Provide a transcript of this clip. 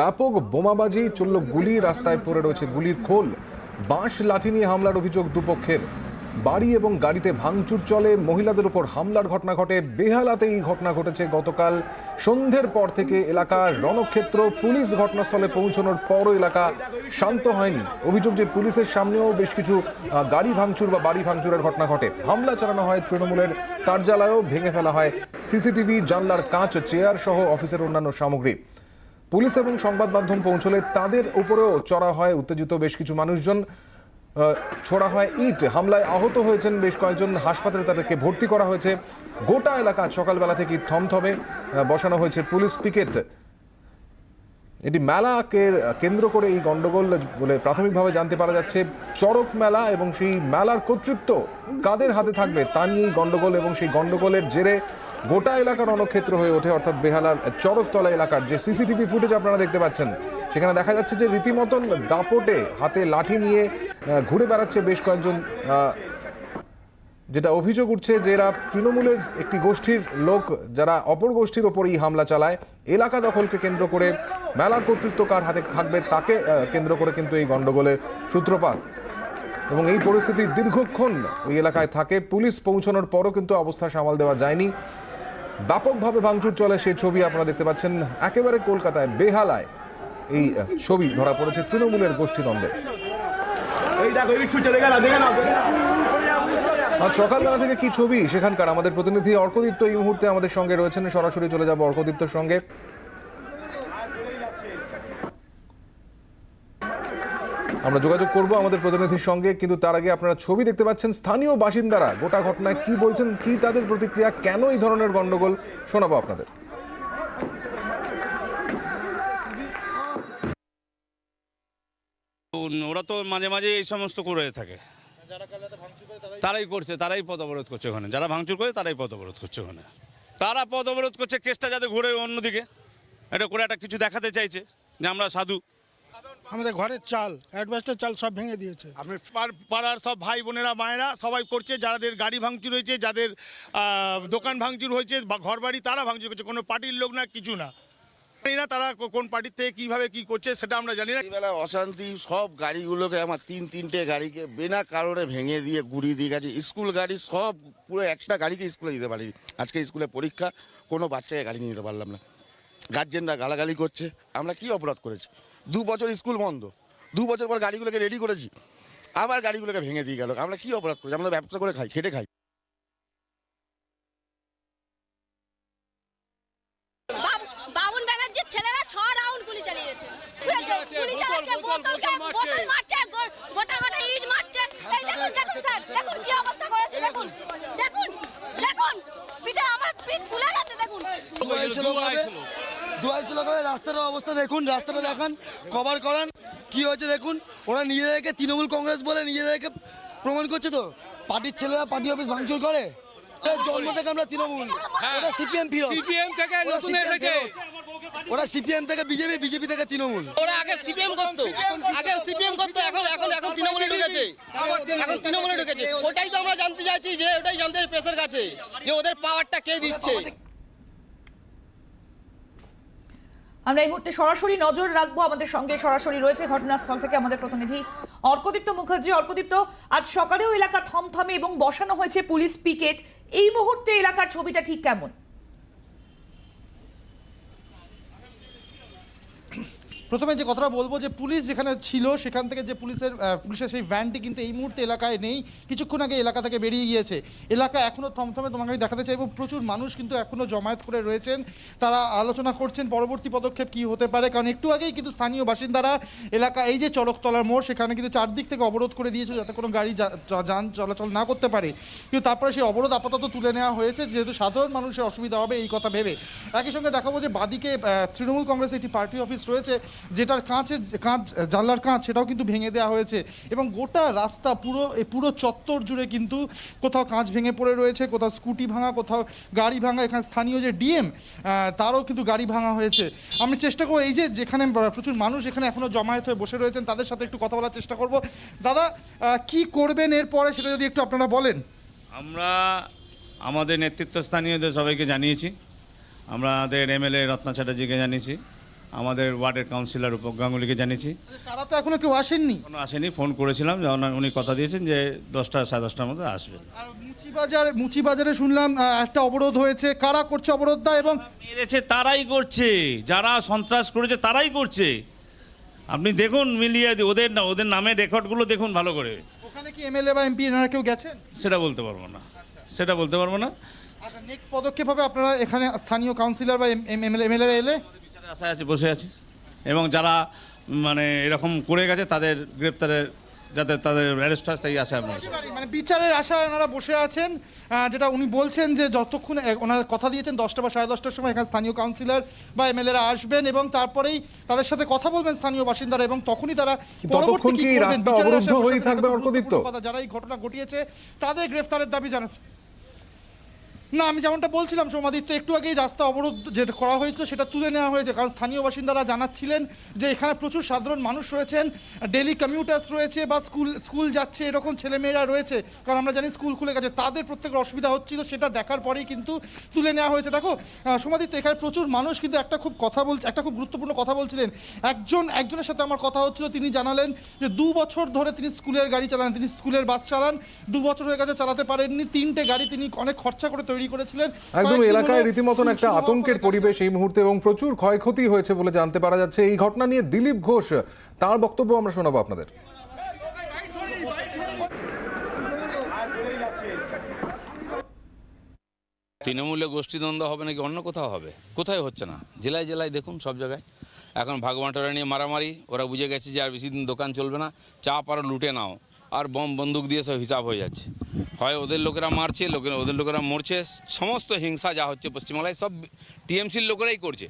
ব্যাপক বোমাবাজি, চলল গুলি, রাস্তায় পড়ে রয়েছে গুলির খোল। বাঁশ, লাঠি নিয়ে হামলার অভিযোগ দুপক্ষের। বাড়ি এবং গাড়িতে ভাঙচুর চলে, মহিলাদের উপর হামলার ঘটনা ঘটে। বেহালাতে এই ঘটনা ঘটেছে গতকাল সন্ধ্যের পর থেকে এলাকার রণক্ষেত্র। পুলিশ ঘটনাস্থলে পৌঁছানোর পরও এলাকা শান্ত হয়নি। অভিযোগ যে পুলিশের সামনেও বেশ কিছু গাড়ি ভাঙচুর বা বাড়ি ভাঙচুরের ঘটনা ঘটে। হামলা চালানো হয় তৃণমূলের কার্যালয়েও, ভেঙে ফেলা হয় সিসিটিভি, জানলার কাঁচ চেয়ার সহ অফিসের অন্যান্য সামগ্রী। পুলিশ এবং সংবাদ মাধ্যম পৌঁছলে তাদের উপরেও চড়া হয়, উত্তেজিত বেশ কিছু মানুষজন। ছোড়া হয় ইট। হামলায় আহত হয়েছেন বেশ কয়েকজন। হাসপাতালে তাদেরকে ভর্তি করা হয়েছে। গোটা এলাকা সকালবেলা থেকে থমথমে বসানো হয়েছে পুলিশ পিকেট। এটি মেলাকে কেন্দ্র করে এই গন্ডগোল বলে প্রাথমিকভাবে জানতে পারা যাচ্ছে। চড়ক মেলা এবং সেই মেলার কর্তৃত্ব কাদের হাতে থাকবে তা নিয়েই গন্ডগোল এবং সেই গন্ডগোলের জেরে গোটা এলাকার রণক্ষেত্র হয়ে ওঠে, অর্থাৎ বেহালার চড়কতলা এলাকার যে সিসিটিভি ফুটেজ আপনারা দেখতে পাচ্ছেন। সেখানে দেখা যাচ্ছে যে রীতিমতন দাপটে হাতে লাঠি নিয়ে ঘুরে বেড়াচ্ছে বেশ কয়েকজন যেটা অভিযোগ উঠছে যে এরা তৃণমূলের একটি গোষ্ঠীর লোক, যারা অপর গোষ্ঠীর ওপরই হামলা চালায়। এলাকা দখলকে কেন্দ্র করে মেলার কর্তৃত্ব কার হাতে থাকবে, তাকে কেন্দ্র করে কিন্তু এই গণ্ডগোলের সূত্রপাত। এবং এই পরিস্থিতি দীর্ঘক্ষণ ওই এলাকায় থাকে। পুলিশ পৌঁছানোর পরও কিন্তু অবস্থা সামাল দেওয়া যায়নি। ব্যাপকভাবে ভাঙচুর চলে সেই ছবি আপনারা দেখতে পাচ্ছেন। একেবারে কলকাতায়, বেহালায় এই ছবি ধরা পড়েছে তৃণমূলের গোষ্ঠীদ্বন্দ্বে। এই দেখো চলে গেল। আজ সকালবেলা থেকে কি ছবি? সেখানকার আমাদের প্রতিনিধি অর্কদীপ্ত এই মুহূর্তে আমাদের সঙ্গে রয়েছেন। সরাসরি চলে যাব অর্কদীপ্তর সঙ্গে। আমরা যোগাযোগ করব আমাদের প্রতিনিধির সঙ্গে, কিন্তু তার আগে আপনারা ছবি দেখতে পাচ্ছেন স্থানীয় বাসিন্দারা। গোটা ঘটনায় কি বলছেন, কি তাদের প্রতিক্রিয়া, কেন এই ধরনের গন্ডগোল? শোনাবো আপনাদের। ওরা তো মাঝে মাঝে এই সমস্ত করে থাকে। তারাই করছে তারাই পথ অবরোধ করছে ওখানে। যারা ভাঙচুর করে তারাই পথ অবরোধ করছে ওখানে। তারা পথ অবরোধ করছে কেসটা যাতে ঘুরে অন্যদিকে। এটা করে একটা কিছু দেখাতে চাইছে যে আমরা সাধু। আমাদের ঘরের চাল অ্যাডভাস্টার চাল সব ভেঙে দিয়েছে। আমি পার- পাড়ার সব ভাই বোনেরা মায়েরা সবাই করছে যাদের গাড়ি ভাঙচুর হয়েছে যাদের দোকান ভাঙচুর হয়েছে বা ঘর বাড়ি তারা ভাঙচুর করছে কোনো পার্টির লোক না কিছু না। জানি না তারা কোন পার্টির থেকে কীভাবে কি করছে, সেটা আমরা জানি না। বেলা অশান্তি, সব গাড়িগুলোকে আমার তিন তিনটে গাড়িকে বিনা কারণে ভেঙে দিয়ে, গুড়িয়ে দিয়ে গেছে। স্কুল গাড়ি সব, পুরো একটা গাড়িকে স্কুলে দিতে পারি আজকে স্কুলে পরীক্ষা, কোনো বাচ্চাকে গাড়ি নিয়ে যেতে পারলাম না। গার্জেনরা গালাগালি করছে। আমরা কি অপরাধ করেছি? দু বছর স্কুল বন্ধ। দু বছর পর গাড়িগুলোকে রেডি করেছি। আবার গাড়িগুলোকে ভেঙে দিয়ে গেল। আমরা কি অপরাধ করেছি? আমরা ব্যবসা করে খাই, খেটে খাই বাব- বাবুন ব্যানার্জির ছেলেরা ছ রাউন্ড গুলি চালিয়েছে গুলি চালাচ্ছে বোতলকে বোতল মারছে গো- গোটা গোটা ইট মারছে এই দেখুন দেখুন স্যার দেখুন কি অবস্থা করেছে দেখুন দেখুন দেখুন পিঠে আমার পিঠ ফুলে গেছে দেখুন লোক রাস্তার অবস্থা দেখুন রাস্তাটা দেখান কভার করান কি হয়েছে দেখুন। ওরা নিজেদেরকে তৃণমূল কংগ্রেস বলে নিজেদেরকে প্রমাণ করছে তো। পার্টির ছেলেরা পার্টি অফিস ভাঙচুর করে। জন্ম থেকে আমরা তৃণমূল। ওরা সিপিএম ফিরত। সিপিএম থেকে নতুন এসেছে। ওরা সিপিএম থেকে বিজেপি বিজেপি থেকে তৃণমূল। ওরা আগে সিপিএম করতো। আগে সিপিএম করতো এখন এখন এখন তৃণমূলে ঢুকেছে। এখন তৃণমূলে ঢুকেছে। ওটাই তো আমরা জানতে চাইছি যে ওটাই জানতে চাই প্রেসের কাছে যে ওদের পাওয়ারটা কে দিচ্ছে? আমরা এই মুহূর্তে সরাসরি নজর রাখব আমাদের সঙ্গে সরাসরি রয়েছে ঘটনাস্থল থেকে আমাদের প্রতিনিধি অর্কদীপ্ত মুখার্জি। অর্কদীপ্ত, আজ সকালেও এলাকা থমথমে এবং বসানো হয়েছে পুলিশ পিকেট। এই মুহূর্তে এলাকার ছবিটা ঠিক কেমন? প্রথমে যে কথাটা বলব যে পুলিশ যেখানে ছিল, সেখান থেকে যে পুলিশের পুলিশের সেই ভ্যানটি কিন্তু এই মুহূর্তে এলাকায় নেই। কিছুক্ষণ আগে এলাকা থেকে বেরিয়ে গিয়েছে। এলাকা এখনও থমথমে তোমাকে আমি দেখাতে চাইব। প্রচুর মানুষ কিন্তু এখনও জমায়েত করে রয়েছেন। তারা আলোচনা করছেন পরবর্তী পদক্ষেপ কি হতে পারে। কারণ একটু আগেই কিন্তু স্থানীয় বাসিন্দারা এলাকা এই যে চড়কতলার মোড়, সেখানে কিন্তু চারদিক থেকে অবরোধ করে দিয়েছে যাতে কোনো গাড়ি যান চলাচল না করতে পারে। কিন্তু তারপরে সেই অবরোধ আপাতত তুলে নেওয়া হয়েছে। যেহেতু সাধারণ মানুষের অসুবিধা হবে এই কথা ভেবে। একই সঙ্গে দেখাবো যে বাদিকে তৃণমূল কংগ্রেসের একটি পার্টি অফিস রয়েছে। যেটার কাঁচের কাঁচ, জানলার কাঁচ, সেটাও কিন্তু ভেঙে দেওয়া হয়েছে। এবং গোটা রাস্তা পুরো পুরো চত্বর জুড়ে কিন্তু কোথাও কাঁচ ভেঙে পড়ে রয়েছে, কোথাও স্কুটি ভাঙা, কোথাও গাড়ি ভাঙা, এখানে স্থানীয় যে ডিএম তারও কিন্তু গাড়ি ভাঙা হয়েছে। আমি চেষ্টা করব, এই যে যেখানে প্রচুর মানুষ এখানে এখনও জমায়েত হয়ে বসে রয়েছেন, তাদের সাথে একটু কথা বলার চেষ্টা করব। দাদা কি করবেন এরপরে সেটা যদি একটু আপনারা বলেন? আমরা আমাদের নেতৃত্ব স্থানীয়দের সবাইকে জানিয়েছি। আমরা আমাদের এমএলএ রত্না চ্যাটার্জিকে জানিয়েছি। আমাদের ওয়ার্ডের কাউন্সিলর রূপক গাঙ্গুলিকে জানিয়েছি তারা তো এখনও কেউ আসেননি? কোনো আসেনি ফোন করেছিলাম যখন উনি কথা দিয়েছেন যে দশটা সাড়ে দশটার মধ্যে আসবেন। আর মুচিবাজার মুচিবাজারে শুনলাম আহ, একটা অবরোধ হয়েছে। কারা করছে অবরোধটা এবং মেরেছে তারাই করছে। যারা সন্ত্রাস করেছে তারাই করছে। আপনি দেখুন মিলিয়ে দি- ওদের না ওদের নামের রেকর্ডগুলো দেখুন ভালো করে। ওখানে কি এমএলএ বা এমপি এনারা কেউ গেছেন? সেটা বলতে পারব না। সেটা বলতে পারব না। আচ্ছা নেক্সট পদক্ষেপ হবে আপনারা এখানে স্থানীয় কাউন্সিলর বা এমএলএ এলে? আশায় আছি বসে আছি। এবং যারা মানে এরকম করে গেছে তাদের গ্রেপ্তারের যাতে তাদের অ্যারেস্ট হয় তাই আশায় আমরা মানে বিচারের আশায় ওনারা বসে আছেন। যেটা উনি বলছেন যে যতক্ষণ ওনারা কথা দিয়েছেন দশটা বা সাড়ে দশটার সময় এখানে স্থানীয় কাউন্সিলর বা এমএলএরা আসবেন এবং তারপরেই তাদের সাথে কথা বলবেন স্থানীয় বাসিন্দারা এবং তখনই তারা পরবর্তী যারা এই ঘটনা ঘটিয়েছে তাদের গ্রেফতারের দাবি জানাচ্ছে। না, আমি যেমনটা বলছিলাম, সোমাদিত্য, একটু আগেই রাস্তা অবরোধ যেটা করা হয়েছিল সেটা তুলে নেওয়া হয়েছে। কারণ স্থানীয় বাসিন্দারা জানাচ্ছিলেন যে এখানে প্রচুর সাধারণ মানুষ রয়েছেন, ডেলি কমিউটার্স রয়েছে বা স্কুল স্কুল যাচ্ছে, এরকম ছেলেমেয়েরা রয়েছে। কারণ আমরা জানি স্কুল খুলে গেছে, তাদের প্রত্যেকের অসুবিধা হচ্ছিল, সেটা দেখার পরেই কিন্তু তুলে নেওয়া হয়েছে। দেখো সোমাদিত্য, এখানে প্রচুর মানুষ কিন্তু একটা খুব কথা বলছে, একটা খুব গুরুত্বপূর্ণ কথা বলছিলেন। একজন, একজনের সাথে আমার কথা হচ্ছিল, তিনি জানালেন যে দু বছর ধরে তিনি স্কুলের গাড়ি চালান, তিনি স্কুলের বাস চালান, দু বছর হয়ে গেছে চালাতে পারেননি, তিনটে গাড়ি তিনি অনেক খরচা করে তৈরি করেছিলেন। একদম এলাকায় রীতিমতন একটা আতঙ্কের পরিবেশ এই মুহূর্তে এবং প্রচুর ক্ষয়ক্ষতি হয়েছে বলে জানতে পারা যাচ্ছে। এই ঘটনা নিয়ে দিলীপ ঘোষ তার বক্তব্য আমরা শোনাবো আপনাদের। তৃণমূলে গোষ্ঠীদ্বন্দ্ব হবে নাকি অন্য কোথাও হবে? কোথায় হচ্ছে না? জেলায় জেলায় দেখুন সব জায়গায়। এখন ভাগবাঁটোরা নিয়ে মারামারি ওরা বুঝে গেছে যে আর বেশি দিন দোকান চলবে না। চাপ আরও লুটে নাও। আর বম বন্দুক দিয়ে সব হিসাব হয়ে যাচ্ছে। হয় ওদের লোকেরা মারছে লোকেরা ওদের লোকেরা মরছে, সমস্ত হিংসা যা হচ্ছে পশ্চিমবাংলায় সব টিএমসির লোকেরাই করছে।